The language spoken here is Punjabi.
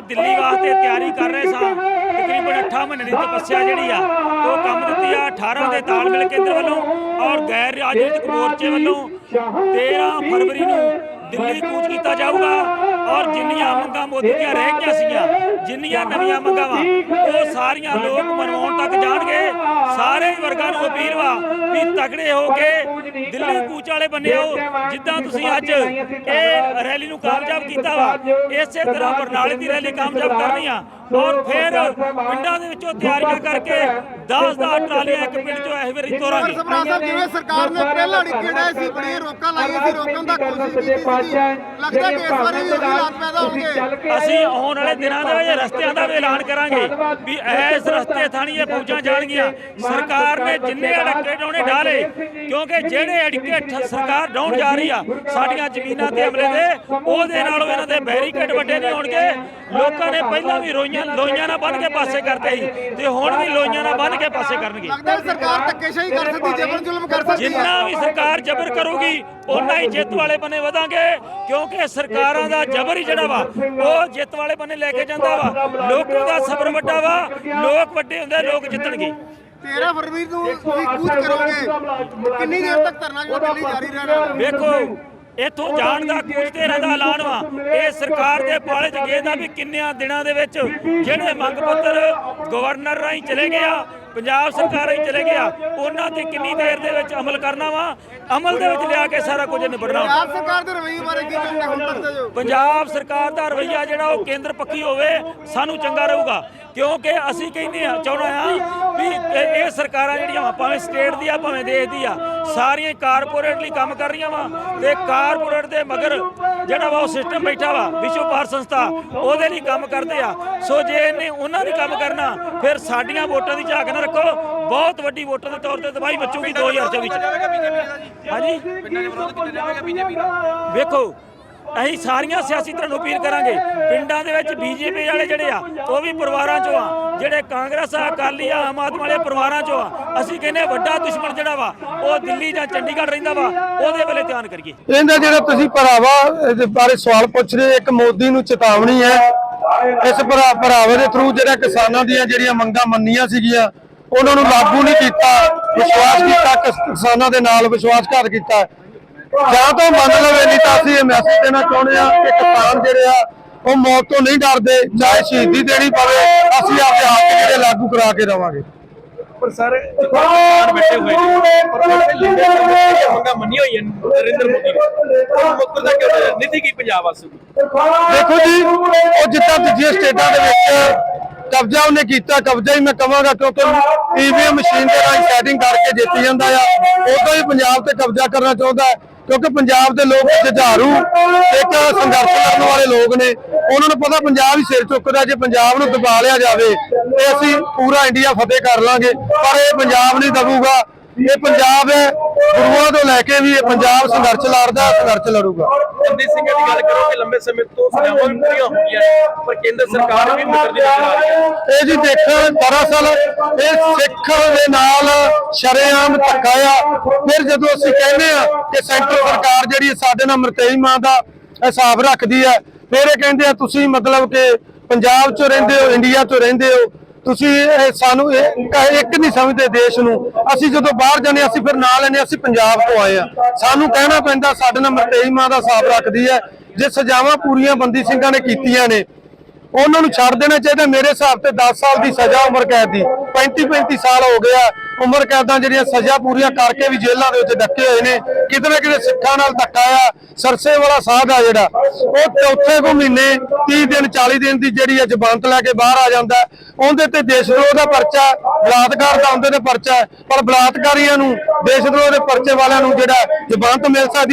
ਦਿੱਲੀ ਵਾਸਤੇ ਤਿਆਰੀ ਕਰ ਰਹੇ ਸਾਂ। ਤਕਰੀਬਨ 8 ਮਹੀਨੇ ਦੀ ਤਪੱਸਿਆ ਜਿਹੜੀ ਆ, ਉਹ ਕੰਮ ਦਿੱਤੀ ਆ। 18 ਦੇ ਤਾਲਮੇਲ ਕੇਂਦਰ ਵੱਲੋਂ ਔਰ ਗੈਰ ਰਾਜਨੀਤਿਕ ਮੋਰਚੇ ਵੱਲੋਂ 13 ਫਰਵਰੀ ਨੂੰ ਦਿੱਲੀ ਕੂਚ ਕੀਤਾ ਜਾਊਗਾ। ਔਰ ਜਿੰਨੀਆਂ ਮੰਗਾਂ ਮੋਦੀ ਦੀਆਂ ਰਹਿ ਗਈਆਂ ਸੀਗੀਆਂ ਜਿੰਨੀਆਂ ਨਵੀਆਂ ਮੰਗਾਂ ਵਾ ਉਹ ਸਾਰੀਆਂ ਲੋਕ ਮਨਵਾਉਣ ਤੱਕ ਜਾਣਗੇ। ਸਾਰੇ ਹੀ ਵਰਗਾਂ ਨੂੰ ਅਪੀਲ ਵਾ ਵੀ ਤਗੜੇ ਹੋ ਕੇ ਦਿੱਲੀ ਕੂਚ ਵਾਲੇ ਬੰਨਿਓ ਜਿੱਦਾਂ ਤੁਸੀਂ ਅੱਜ ਇਹ ਰੈਲੀ ਨੂੰ ਕਾਮਯਾਬ ਕੀਤਾ ਵਾ ਇਸੇ ਤਰ੍ਹਾਂ ਬਰਨਾਲੇ ਦੀ ਰੈਲੀ ਕਾਮਯਾਬ ਕਰਨੀ ਆ। ਔਰ ਫਿਰ ਪਿੰਡਾਂ ਦੇ ਵਿੱਚੋਂ ਤਿਆਰੀਆਂ ਕਰਕੇ 10 10 ਟਰਾਲੀਆਂ ਇੱਕ ਪਿੰਡ ਚੋਂ ਇਸ ਵਾਰੀ ਤੋਰਾਂਗੇ ਸਭਰਾ ਸਾਹਿਬ ਜਿਵੇਂ ਸਰਕਾਰ ਨੇ ਪਹਿਲਾਂ ਡਾਏ ਸੀ ਬੜੀਆਂ ਰੋਕਾਂ ਲਾਈਆਂ ਸੀ ਰੋਕਣ ਦਾ ਕੋਸ਼ਿਸ਼ ਕੀਤੀ ਸੀ। ਲੱਗਦਾ ਕਿ ਇਸ ਵਾਰੀ ਵੀ ਅਸੀਂ ਆਉਣ ਵਾਲੇ ਦਿਨਾਂ ਦੇ ਵਿੱਚ ਰਸਤਿਆਂ ਦਾ ਵੀ ਐਲਾਨ ਕਰਾਂਗੇ ਵੀ ਇਸ ਰਸਤੇ ਥਾਣੀ ਇਹ ਫੌਜਾਂ ਜਾਣਗੀਆਂ। ਸਰਕਾਰ ਨੇ ਜਿੰਨੇ ਅੜਕੇ ਡਾਉਣੇ ਢਾਲੇ ਕਿਉਂਕਿ ਜਿਹੜੇ ਅੜਕੇ ਸਰਕਾਰ ਡਾਉਣ ਜਾ ਰਹੀ ਆ ਸਾਡੀਆਂ ਜ਼ਮੀਨਾਂ ਤੇ ਹਮਲੇ ਦੇ ਉਹਦੇ ਨਾਲੋਂ ਇਹਨਾਂ ਦੇ ਬੈਰੀਕੇਡ ਵੱਡੇ ਨਹੀਂ ਹੋਣਗੇ। ਲੋਕਾਂ ਨੇ ਪਹਿਲਾਂ ਵੀ ਰੋਈਆਂ ਲੋਈਆਂ ਨਾਲ ਬੰਨ ਕੇ ਪਾਸੇ ਕਰਦੇ ਸੀ ਤੇ ਹੁਣ ਵੀ ਲੋਈਆਂ ਨਾਲ ਬੰਨ ਕੇ ਪਾਸੇ ਕਰਨਗੇ। ਲੱਗਦਾ ਸਰਕਾਰ ਧੱਕੇਸ਼ਾਹੀ ਕਰ ਸਕਦੀ ਜਬਰ ਜ਼ੁਲਮ ਕਰ ਸਕਦੀ ਜਿੰਨਾ ਵੀ ਸਰਕਾਰ ਜ਼ਬਰ ਕਰੂਗੀ ਉਹਨਾਂ ਹੀ ਜਿੱਤ ਵਾਲੇ ਬੰਨੇ ਵਧਾਂਗੇ ਕਿਉਂਕਿ ਸਰਕਾਰਾਂ ਦਾ ਜ਼ਬਰ ਹੀ ਜਿਹੜਾ ਵਾ ਉਹ ਜਿੱਤ ਵਾਲੇ ਬੰਨੇ ਲੈ ਕੇ ਜਾਂਦਾ ਵਾ। ਲੋਕਾਂ ਦਾ ਸਬਰ ਵੱਡਾ ਵਾ। ਲੋਕ ਵੱਡੇ ਹੁੰਦੇ ਲੋਕ ਜਿੱਤਣਗੇ। 13 ਫਰਵਰੀ ਨੂੰ ਤੁਸੀਂ ਕੂਚ ਕਰੋਗੇ? ਕਿੰਨੀ ਦੇਰ ਤੱਕ ਧਰਨਾ ਜਿਹੜਾ ਦਿੱਲੀ ਜਾਰੀ ਰਹਿਣਾ ਵੇਖੋ ਇੱਥੋਂ ਜਾਣ ਦਾ ਕੁਝ ਤੇਰਾ ਦਾ ਐਲਾਨ ਵਾ। ਇਹ ਸਰਕਾਰ ਦੇ ਪਾਲੇ ਚ ਗਏ ਦਾ ਵੀ ਕਿੰਨਿਆਂ ਦਿਨਾਂ ਦੇ ਵਿੱਚ ਜਿਹੜੇ ਮੰਗ ਪੱਤਰ ਗਵਰਨਰ ਰਾਹੀਂ ਚਲੇ ਗਏ ਆ ਪੰਜਾਬ ਸਰਕਾਰ ਰਾਹੀਂ ਚਲੇ ਗਿਆ। ਉਹਨਾਂ ਤੇ ਕਿੰਨੀ ਦੇਰ ਦੇ ਵਿੱਚ ਅਮਲ ਕਰਨਾ ਵਾ? ਅਮਲ ਦੇ ਵਿੱਚ ਲਿਆ ਕੇ ਸਾਰਾ ਕੁਝ ਨਿਬੜਨਾ। ਪੰਜਾਬ ਸਰਕਾਰ ਦੇ ਰਵੱਈਏ ਬਾਰੇ ਕੀ ਕਹੋਗੇ ਹੁਣ ਤੱਕ ਜੋ? ਪੰਜਾਬ ਸਰਕਾਰ ਦਾ ਰਵਈਆ ਜਿਹੜਾ ਉਹ ਕੇਂਦਰ ਪੱਖੀ ਹੋਵੇ ਸਾਨੂੰ ਚੰਗਾ ਰਹੂਗਾ। ਕਿਉਂਕਿ ਅਸੀਂ ਕਹਿੰਦੇ ਆ ਚਾਹੁੰਦੇ ਆ ਵੀ ਇਹ- ਸਰਕਾਰਾਂ ਜਿਹੜੀਆਂ ਭਾਵੇਂ ਸਟੇਟ ਦੀ ਆ ਭਾਵੇਂ ਦੇਸ਼ ਦੀ ਆ ਸਾਰੀਆਂ ਕਾਰਪੋਰੇਟ ਲਈ ਕੰਮ ਕਰ ਰਹੀਆਂ ਵਾ ਤੇ ਕਾਰਪੋਰੇਟ ਦੇ ਮਗਰ ਜਿਹੜਾ ਵਾ ਉਹ ਸਿਸਟਮ ਬੈਠਾ ਵਾ ਵਿਸ਼ਵ ਭਾਰ ਸੰਸਥਾ ਉਹਦੇ ਲਈ ਕੰਮ ਕਰਦੇ ਆ। ਸੋ ਜੇ ਇਹਨੇ ਉਹਨਾਂ ਦੀ ਕੰਮ ਕਰਨਾ ਫਿਰ ਸਾਡੀਆਂ ਵੋਟਾਂ ਦੀ ਝਾਕ ਨਾ ਰੱਖੋ। ਬਹੁਤ ਵੱਡੀ ਵੋਟਾਂ ਦੇ ਤੌਰ ਤੇ ਦਵਾਈ ਬਚੂਗੀ 2024 ਚ। ਹਾਂਜੀ? ਵੇਖੋ ਅਸੀਂ ਸਾਰੀਆਂ ਸਿਆਸੀ ਧਿਰਾਂ ਨੂੰ ਅਪੀਲ ਕਰਾਂਗੇ, ਪਿੰਡਾਂ ਦੇ ਵਿੱਚ ਬੀਜੇਪੀ ਵਾਲੇ ਜਿਹੜੇ ਆ, ਉਹ ਵੀ ਪਰਿਵਾਰਾਂ ਚੋਂ ਆ, ਜਿਹੜੇ ਕਾਂਗਰਸ ਆ, ਅਕਾਲੀ ਆ, ਆਮ ਆਦਮੀ ਵਾਲੇ ਪਰਿਵਾਰਾਂ ਚੋਂ ਆ, ਅਸੀਂ ਕਹਿੰਦੇ ਵੱਡਾ ਦੁਸ਼ਮਣ ਜਿਹੜਾ ਵਾ, ਉਹ ਦਿੱਲੀ ਜਾਂ ਚੰਡੀਗੜ੍ਹ ਰਹਿੰਦਾ ਵਾ, ਉਹਦੇ ਵੱਲੇ ਧਿਆਨ ਕਰੀਏ। ਇਹਦਾ ਜਿਹੜਾ ਤੁਸੀਂ ਭਰਾਵਾ, ਇਹਦੇ ਬਾਰੇ ਸਵਾਲ ਪੁੱਛ ਰਹੇ ਇੱਕ ਮੋਦੀ ਨੂੰ ਚੇਤਾਵਨੀ ਹੈ। ਇਸ ਭਰਾ, ਭਰਾਵੇ ਦੇ ਥਰੂ ਜਿਹੜਾ ਕਿਸਾਨਾਂ ਦੀਆਂ ਜਿਹੜੀਆਂ ਮੰਗਾਂ ਮੰਨੀਆਂ ਸੀਗੀਆਂ, ਉਹਨਾਂ ਨੂੰ ਲਾਗੂ ਨਹੀਂ ਕੀਤਾ, ਵਿਸ਼ਵਾਸ ਕੀਤਾ ਕਿਸਾਨਾਂ ਦੇ ਨਾਲ ਵਿਸ਼ਵਾਸਘਾਤ ਕੀਤਾ। ਜਾਂ ਤਾਂ ਮੰਨ ਲਵੇ ਨਹੀਂ ਤਾਂ ਅਸੀਂ ਇਹ ਮੈਸੇਜ ਦੇਣਾ ਚਾਹੁੰਦੇ ਆ ਕਿ ਕਿਸਾਨ ਜਿਹੜੇ ਆ ਉਹ ਮੌਤ ਤੋਂ ਨਹੀਂ ਡਰਦੇ ਚਾਹੇ ਸ਼ਹੀਦੀ ਦੇਣੀ ਪਵੇ ਅਸੀਂ ਆਪਦੇ ਹੱਕ ਜਿਹੜੇ ਲਾਗੂ ਕਰਾ ਕੇ ਰਵਾਂਗੇ ਪਰ ਸਰ ਕਿਸਾਨ ਬੈਠੇ ਹੋਏ ਨੇ ਪਰ ਮੰਗਾਂ ਮੰਨੀ ਹੋਈ ਹੈ ਨਰਿੰਦਰ ਮੋਦੀ ਨੇ। ਉਹ ਮੁੱਕਰਦਾ ਕਿਉਂ ਕੀ ਪੰਜਾਬ ਵਾਸਤੇ ਦੇਖੋ ਜੀ ਉਹ ਜਿੱਦਾਂ ਦੂਜੀਆਂ ਸਟੇਟਾਂ ਦੇ ਵਿੱਚ ਕਬਜ਼ਾ ਉਹਨੇ ਕੀਤਾ ਕਬਜ਼ਾ ਹੀ ਮੈਂ ਕਵਾਂਗਾ ਕਿਉਂਕਿ ਈਵੀਐਮ ਮਸ਼ੀਨ ਦੇ ਰਾਹੀਂ ਸੈਟਿੰਗ ਕਰਕੇ ਜਿੱਤ ਜਾਂਦਾ ਆ। ਉਦੋਂ ਹੀ ਪੰਜਾਬ ਤੇ ਕਬਜ਼ਾ ਕਰਨਾ ਚਾਹੁੰਦਾ ਹੈ। ਕਿਉਂਕਿ ਪੰਜਾਬ ਦੇ ਲੋਕ ਜੁਝਾਰੂ ਇੱਕ ਸੰਘਰਸ਼ ਕਰਨ ਵਾਲੇ ਲੋਕ ਨੇ। ਉਹਨਾਂ ਨੂੰ ਪਤਾ ਪੰਜਾਬ ਹੀ ਸਿਰ ਚੁੱਕਦਾ, ਜੇ ਪੰਜਾਬ ਨੂੰ ਦਬਾ ਲਿਆ ਜਾਵੇ, ਤੇ ਅਸੀਂ ਪੂਰਾ ਇੰਡੀਆ ਫਤਿਹ ਕਰ ਲਾਂਗੇ। ਪਰ ਇਹ ਪੰਜਾਬ ਨਹੀਂ ਦਬੂਗਾ। ਇਹ ਪੰਜਾਬ ਹੈ, ਗੁਰੂਆਂ ਤੋਂ ਲੈ ਕੇ ਵੀ ਇਹ ਪੰਜਾਬ ਸੰਘਰਸ਼ ਲੜਦਾ, ਸੰਘਰਸ਼ ਲੜੂਗਾ। ਜਗਦੀਪ ਸਿੰਘ ਦੀ ਗੱਲ ਕਰੋ ਕਿ ਲੰਬੇ ਸਮੇਂ ਤੋਂ ਸਜ਼ਾਵਾਂ ਵੀ ਪੂਰੀਆਂ ਹੋਈਆਂ ਨੇ, ਪਰ ਕੇਂਦਰ ਸਰਕਾਰ ਵੀ ਮੁਕਰਦੀ ਨਜ਼ਰ ਆ ਰਹੀ ਹੈ। ਇਹ ਜੀ ਦੇਖੋ, ਦਰਅਸਲ ਇਹ ਸਿੱਖ ਦੇ ਨਾਲ ਸ਼ਰੇਆਮ ਧੱਕਾ ਆ। ਫਿਰ ਜਦੋਂ ਅਸੀਂ ਕਹਿੰਦੇ ਆ ਕਿ ਸੈਂਟਰ ਸਰਕਾਰ ਜਿਹੜੀ ਸਾਡੇ ਨਾਲ ਮਰਤੇਈ ਮਾਂ ਦਾ ਹਿਸਾਬ ਰੱਖਦੀ ਹੈ, ਫਿਰ ਇਹ ਕਹਿੰਦੇ ਆ, ਤੁਸੀਂ ਮਤਲਬ ਕਿ ਪੰਜਾਬ ਚੋਂ ਰਹਿੰਦੇ ਹੋ, ਇੰਡੀਆ ਚੋਂ ਰਹਿੰਦੇ ਹੋ ਤੁਸੀਂ ਸਾਨੂੰ ਇੱਕ ਨਹੀਂ ਸਮਝਦੇ ਦੇਸ਼ ਨੂੰ। ਅਸੀਂ ਜਦੋਂ ਬਾਹਰ ਜਾਂਦੇ ਹਾਂ, ਅਸੀਂ ਫਿਰ ਨਾਲ ਲੈਨੇ ਅਸੀਂ ਪੰਜਾਬ ਤੋਂ ਆਏ ਆ ਸਾਨੂੰ ਕਹਿਣਾ ਪੈਂਦਾ ਸਾਡੇ ਨਾਲ ਮਰਤੇਈ ਮਾਂ ਦਾ ਹਿਸਾਬ ਰੱਖਦੀ ਹੈ। ਜੇ ਸਜ਼ਾਵਾਂ ਪੂਰੀਆਂ ਬੰਦੀ ਸਿੰਘਾਂ ਨੇ ਕੀਤੀਆਂ ਨੇ ਉਹਨਾਂ ਨੂੰ ਛੱਡ ਦੇਣਾ ਚਾਹੀਦਾ। ਮੇਰੇ ਹਿਸਾਬ ਤੇ 10 ਸਾਲ ਦੀ ਸਜ਼ਾ ਉਮਰ ਕੈਦ ਦੀ। 35 35 ਸਾਲ ਹੋ ਗਿਆ। ਉਮਰ ਕੈਦਾਂ ਜਿਹੜੀਆਂ ਸਜ਼ਾ ਪੂਰੀਆਂ ਕਰਕੇ ਵੀ ਜੇਲ੍ਹਾਂ ਦੇ ਵਿੱਚ ਡੱਕੇ ਹੋਏ ਨੇ ਕਿਤੇ ਨਾ ਕਿਤੇ ਸਿੱਖਾਂ ਨਾਲ ਧੱਕਾ ਆ ਸਰਸੇ ਵਾਲਾ ਸਾਧ ਆ ਜਿਹੜਾ ਉਹ ਚੌਥੇ ਕੋ ਮਹੀਨੇ 30 ਦਿਨ 40 ਦਿਨ ਦੀ ਜਿਹੜੀ ਹੈ ਜ਼ਮਾਨਤ ਲੈ ਕੇ ਬਾਹਰ ਆ ਜਾਂਦਾ ਉਹਦੇ ਤੇ ਦੇਸ਼ ਵਿਰੋਧ ਦਾ ਪਰਚਾ ਹੈ, ਬਲਾਤਕਾਰ ਦਾ ਉਹਦੇ ਤੇ ਪਰਚਾ ਹੈ। ਪਰ ਬਲਾਤਕਾਰੀਆਂ ਨੂੰ ਦੇਸ਼ ਵਿਰੋਧ ਦੇ ਪਰਚੇ ਵਾਲਿਆਂ ਨੂੰ ਜਿਹੜਾ ਜ਼ਮਾਨਤ ਮਿਲ ਸਕਦੀ